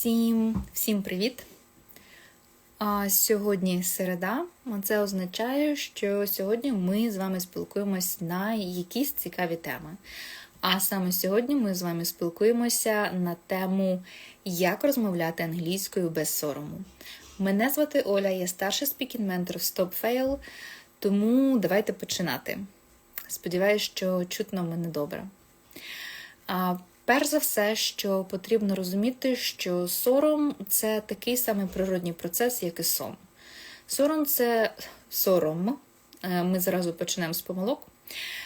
Всім, всім привіт! А сьогодні середа, це означає, що сьогодні ми з вами спілкуємось на якісь цікаві теми. А саме сьогодні ми з вами спілкуємося на тему, як розмовляти англійською без сорому. Мене звати Оля, я старший спікінг-ментор в StopFail, тому давайте починати. Сподіваюсь, що чутно мене добре. Перш за все, що потрібно розуміти, що сором це такий самий природній процес, як і сон. Сором це сором. Е, ми зразу почнемо з помилок.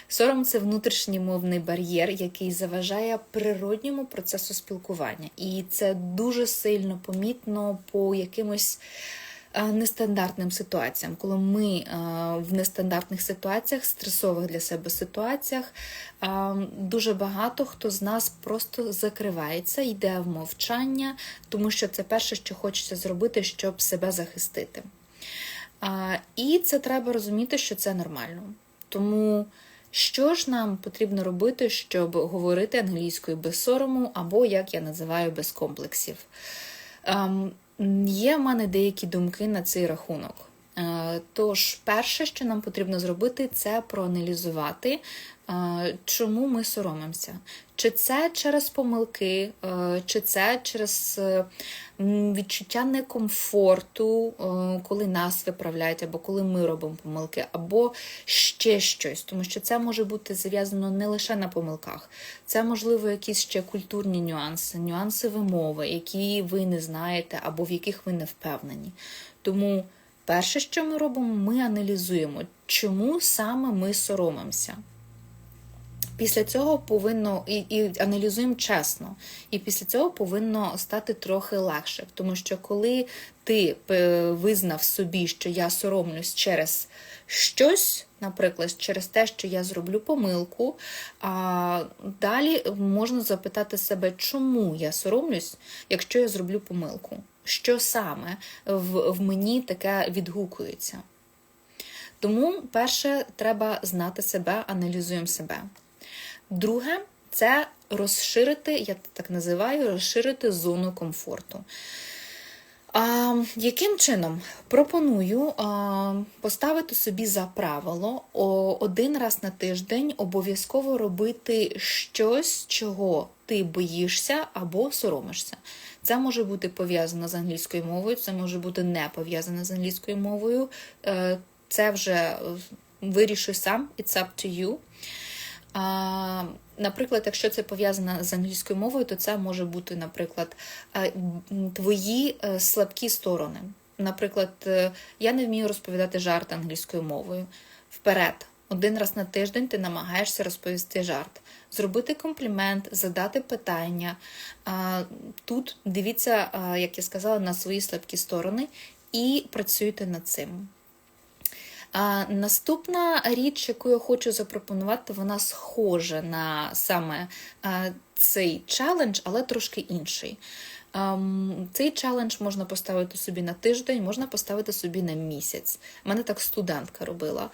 Сором це внутрішній мовний бар'єр, який заважає природньому процесу спілкування. І це дуже сильно помітно по якимось нестандартним ситуаціям, коли ми в нестандартних ситуаціях, стресових для себе ситуаціях, дуже багато хто з нас просто закривається, йде в мовчання, тому що це перше, що хочеться зробити, щоб себе захистити. І це треба розуміти, що це нормально. Тому. Що ж нам потрібно робити, щоб говорити англійською без сорому, або, як я називаю, без комплексів? Є в мене деякі думки на цей рахунок. Е, тож, перше, що нам потрібно зробити, це проаналізувати, е, чому ми соромимося. Чи це через помилки, е, чи це через відчуття некомфорту, коли нас виправляють, або коли ми робимо помилки, або ще щось, тому що це може бути зав'язано не лише на помилках, це, можливо, якісь ще культурні нюанси, нюанси вимови, які ви не знаєте, або в яких ви не впевнені. Тому. Перше, що ми робимо, ми аналізуємо, чому саме ми соромимося. Після цього повинно і, і аналізуємо чесно. І після цього повинно стати трохи легше. Тому що коли ти е, визнав собі, що я соромлюсь через щось, наприклад, через те, що я зроблю помилку, а далі можна запитати себе, чому я соромлюсь, якщо я зроблю помилку що саме в, в мені таке відгукується. Тому, перше, треба знати себе, аналізуємо себе. Друге, це розширити, я так називаю, розширити зону комфорту. А, Яким чином пропоную а, поставити собі за правило один раз на тиждень обов'язково робити щось, чого ти боїшся або соромишся. Це може бути пов'язано з англійською мовою, це може бути не пов'язано з англійською мовою. Е, це вже е, вирішуй сам, it's up to you. Наприклад, якщо це пов'язано з англійською мовою, то це може бути, наприклад, е, твої слабкі сторони. Наприклад, я не вмію розповідати жарт англійською мовою. Вперед, один раз на тиждень ти намагаєшся розповісти жарт зробити комплімент, задати питання. Тут дивіться, як я сказала, на свої слабкі сторони і працюйте над цим. Наступна річ, яку я хочу запропонувати, вона схожа на саме цей челендж, але трошки інший. Цей челендж можна поставити собі на тиждень, можна поставити собі на місяць. У мене так студентка робила.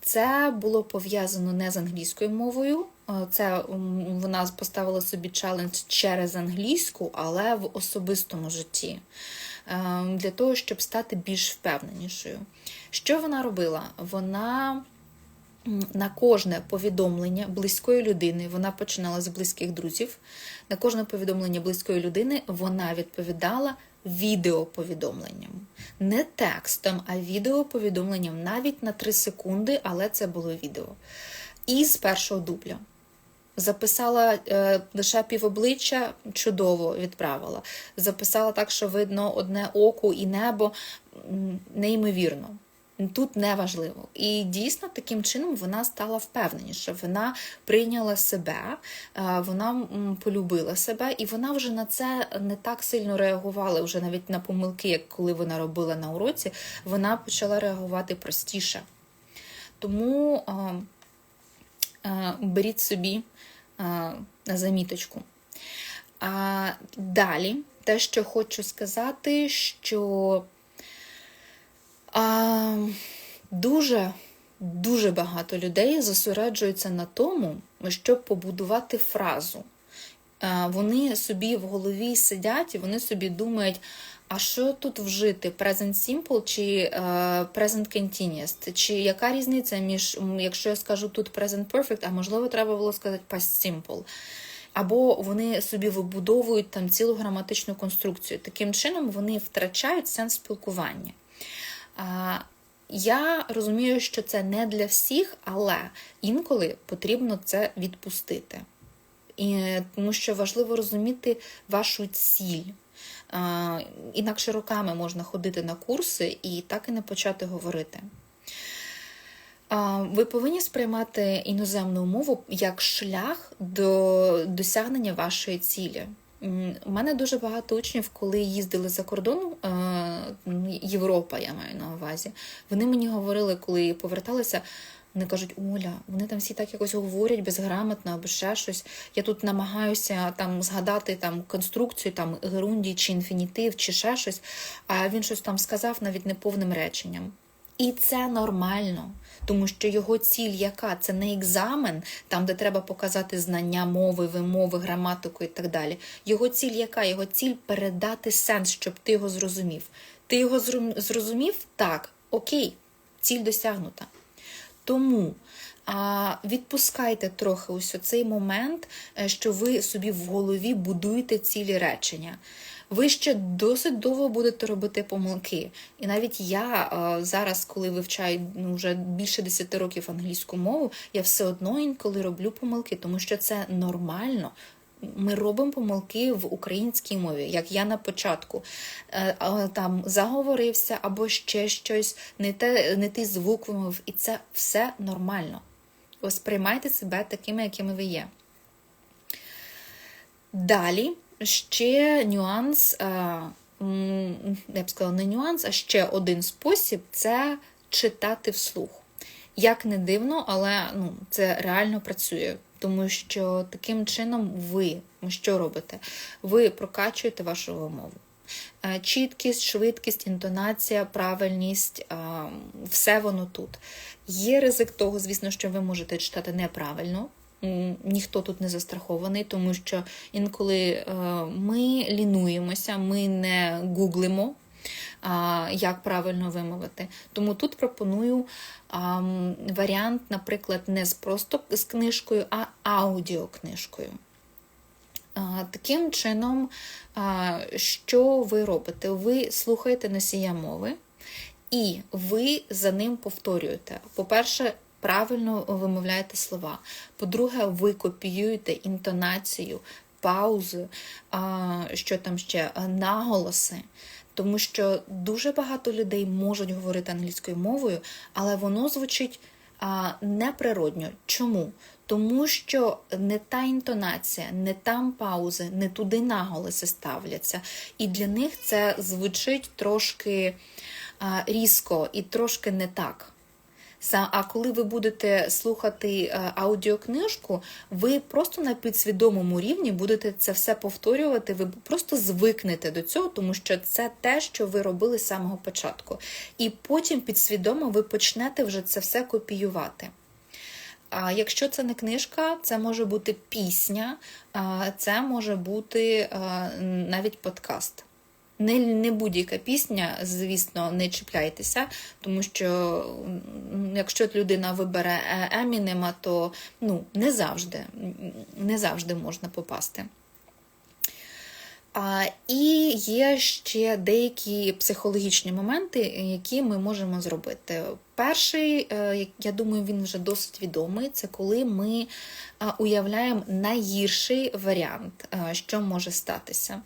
Це було пов'язано не з англійською мовою. Це вона поставила собі челендж через англійську, але в особистому житті. Для того, щоб стати більш впевненішою. Що вона робила? Вона на кожне повідомлення близької людини, вона починала з близьких друзів. На кожне повідомлення близької людини вона відповідала відеоповідомленням. Не текстом, а відеоповідомленням навіть на 3 секунди, але це було відео. І з першого дубля. Записала е, лише півобличчя, чудово відправила. Записала так, що видно одне око і небо неймовірно. Тут не важливо. І дійсно таким чином вона стала впевненіша. Вона прийняла себе, е, вона полюбила себе, і вона вже на це не так сильно реагувала, вже навіть на помилки, як коли вона робила на уроці, вона почала реагувати простіше. Тому е, е, беріть собі на заміточку. А далі, те, що хочу сказати, що а, Дуже дуже багато людей зосереджуються на тому, щоб побудувати фразу. Е, Вони собі в голові сидять і вони собі думають, а що тут вжити? Present simple чи е, present continuous? Чи яка різниця між, якщо я скажу тут present perfect, а можливо треба було сказати past simple? Або вони собі вибудовують там цілу граматичну конструкцію. Таким чином вони втрачають сенс спілкування. Я розумію, що це не для всіх, але інколи потрібно це відпустити. І, тому що важливо розуміти вашу ціль. А, інакше роками можна ходити на курси і так і не почати говорити. А, ви повинні сприймати іноземну мову як шлях до досягнення вашої цілі. У мене дуже багато учнів, коли їздили за кордон, Європа, я маю на увазі. Вони мені говорили, коли поверталися, вони кажуть, Оля, вони там всі так якось говорять безграмотно або ще щось. Я тут намагаюся там згадати там конструкцію, там герундій чи інфінітив, чи ще щось, а він щось там сказав навіть неповним реченням. І це нормально, тому що його ціль яка? Це не екзамен, там, де треба показати знання мови, вимови, граматику і так далі. Його ціль яка? Його ціль передати сенс, щоб ти його зрозумів. Ти його зрозумів? Так, окей, ціль досягнута. Тому а, відпускайте трохи ось цей момент, е, що ви собі в голові будуєте цілі речення. Ви ще досить довго будете робити помилки. І навіть я а, зараз, коли вивчаю ну, вже більше 10 років англійську мову, я все одно інколи роблю помилки, тому що це нормально. Ми робимо помилки в українській мові, як я на початку Е, там заговорився або ще щось, не те, не той звук вимовив, і це все нормально. Сприймайте себе такими, якими ви є. Далі ще нюанс, е, я б сказала, не нюанс, а ще один спосіб це читати вслух. Як не дивно, але ну, це реально працює, тому що таким чином ви що робите? Ви прокачуєте вашу вимову. Е, Чіткість, швидкість, інтонація, правильність е, все воно тут. Є ризик того, звісно, що ви можете читати неправильно. Ніхто тут не застрахований, тому що інколи е, ми лінуємося, ми не гуглимо, як правильно вимовити. Тому тут пропоную варіант, наприклад, не з просто з книжкою, а аудіокнижкою. Таким чином, що ви робите? Ви слухаєте носія мови, і ви за ним повторюєте. По-перше, правильно вимовляєте слова. По-друге, ви копіюєте інтонацію, паузи, що там ще, наголоси. Тому що дуже багато людей можуть говорити англійською мовою, але воно звучить неприродньо. Чому? Тому що не та інтонація, не там паузи, не туди наголоси ставляться. І для них це звучить трошки різко і трошки не так. А коли ви будете слухати е, аудіокнижку, ви просто на підсвідомому рівні будете це все повторювати, ви просто звикнете до цього, тому що це те, що ви робили з самого початку. І потім підсвідомо ви почнете вже це все копіювати. А якщо це не книжка, це може бути пісня, це може бути навіть подкаст. Не, не будь-яка пісня, звісно, не чіпляйтеся, тому що якщо людина вибере е, Емінема, то ну, не завжди, не завжди можна попасти. А, І є ще деякі психологічні моменти, які ми можемо зробити. Перший, е, я думаю, він вже досить відомий. Це коли ми уявляємо найгірший варіант, що може статися.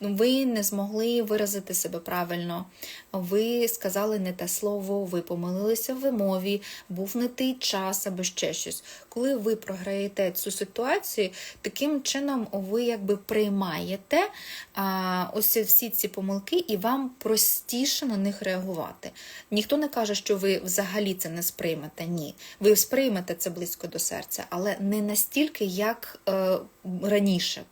Ви не змогли виразити себе правильно, ви сказали не те слово, ви помилилися в вимові, був не той час або ще щось. Коли ви програєте цю ситуацію, таким чином ви якби приймаєте а, ось всі ці помилки, і вам простіше на них реагувати. Ніхто не каже, що ви взагалі це не сприймете. Ні. Ви сприймете це близько до серця, але не настільки, як е, раніше.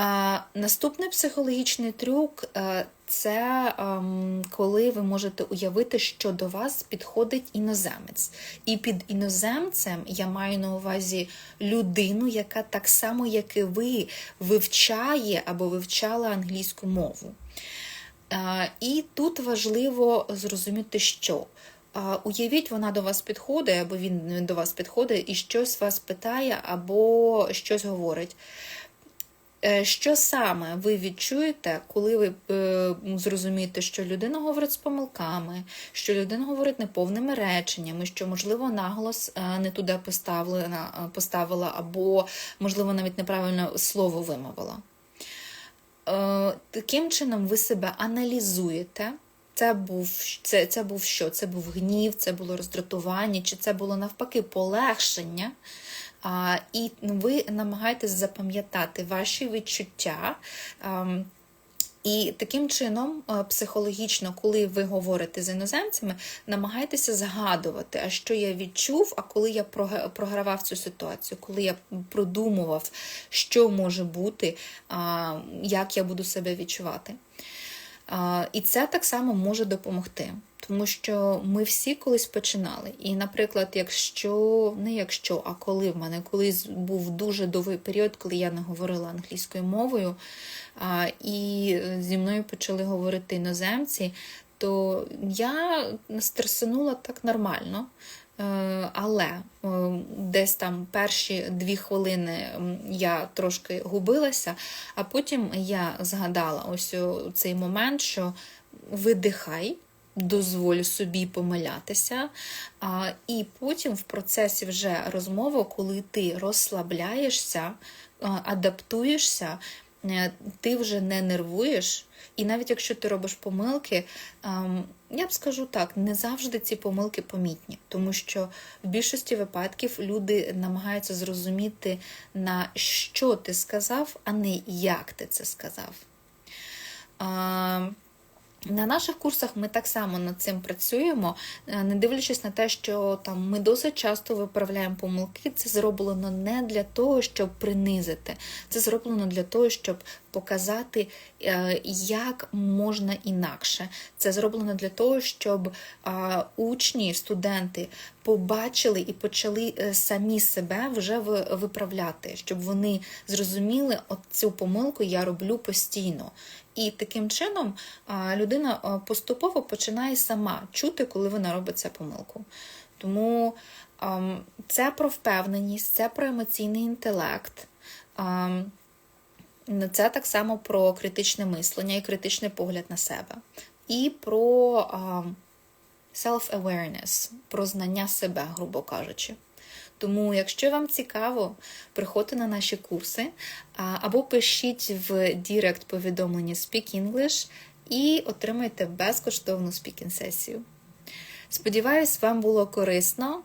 А, Наступний психологічний трюк е, це ем, коли ви можете уявити, що до вас підходить іноземець. І під іноземцем я маю на увазі людину, яка так само, як і ви, вивчає або вивчала англійську мову. Е, І тут важливо зрозуміти, що. Уявіть, вона до вас підходить, або він до вас підходить і щось вас питає, або щось говорить. Е, Що саме ви відчуєте, коли ви е, зрозумієте, що людина говорить з помилками, що людина говорить неповними реченнями, що, можливо, наголос е, не туди поставлена, поставила, або, можливо, навіть неправильно слово вимовила? Таким чином ви себе аналізуєте. Це був це, це був що? Це був гнів, це було роздратування, чи це було навпаки полегшення. І ви намагаєтесь запам'ятати ваші відчуття. А, і таким чином, е, психологічно, коли ви говорите з іноземцями, намагайтеся згадувати, а що я відчув, а коли я програвав цю ситуацію, коли я продумував, що може бути, як я буду себе відчувати. І це так само може допомогти, тому що ми всі колись починали. І, наприклад, якщо не якщо, а коли в мене колись був дуже довгий період, коли я не говорила англійською мовою, і зі мною почали говорити іноземці, то я стресанула так нормально. Е, але е, десь там перші дві хвилини я трошки губилася, а потім я згадала ось цей момент, що видихай. Дозволь собі помилятися, а, і потім в процесі вже розмови, коли ти розслабляєшся, адаптуєшся, е, ти вже не нервуєш, і навіть якщо ти робиш помилки, ем, я б скажу так, не завжди ці помилки помітні, тому що в більшості випадків люди намагаються зрозуміти, на що ти сказав, а не як ти це сказав. На наших курсах ми так само над цим працюємо, е, не дивлячись на те, що там ми досить часто виправляємо помилки, це зроблено не для того, щоб принизити, це зроблено для того, щоб показати, е, як можна інакше. Це зроблено для того, щоб учні, студенти побачили і почали е, самі себе вже виправляти, щоб вони зрозуміли, от цю помилку я роблю постійно. І таким чином людина поступово починає сама чути, коли вона робить цю помилку. Тому це про впевненість, це про емоційний інтелект. Це так само про критичне мислення і критичний погляд на себе. І про self-awareness, про знання себе, грубо кажучи. Тому, якщо вам цікаво, приходьте на наші курси або пишіть в Дірект повідомлення Speak English і отримайте безкоштовну спікінг-сесію. Сподіваюсь, вам було корисно.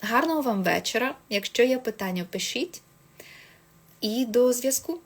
Гарного вам вечора! Якщо є питання, пишіть. І до зв'язку!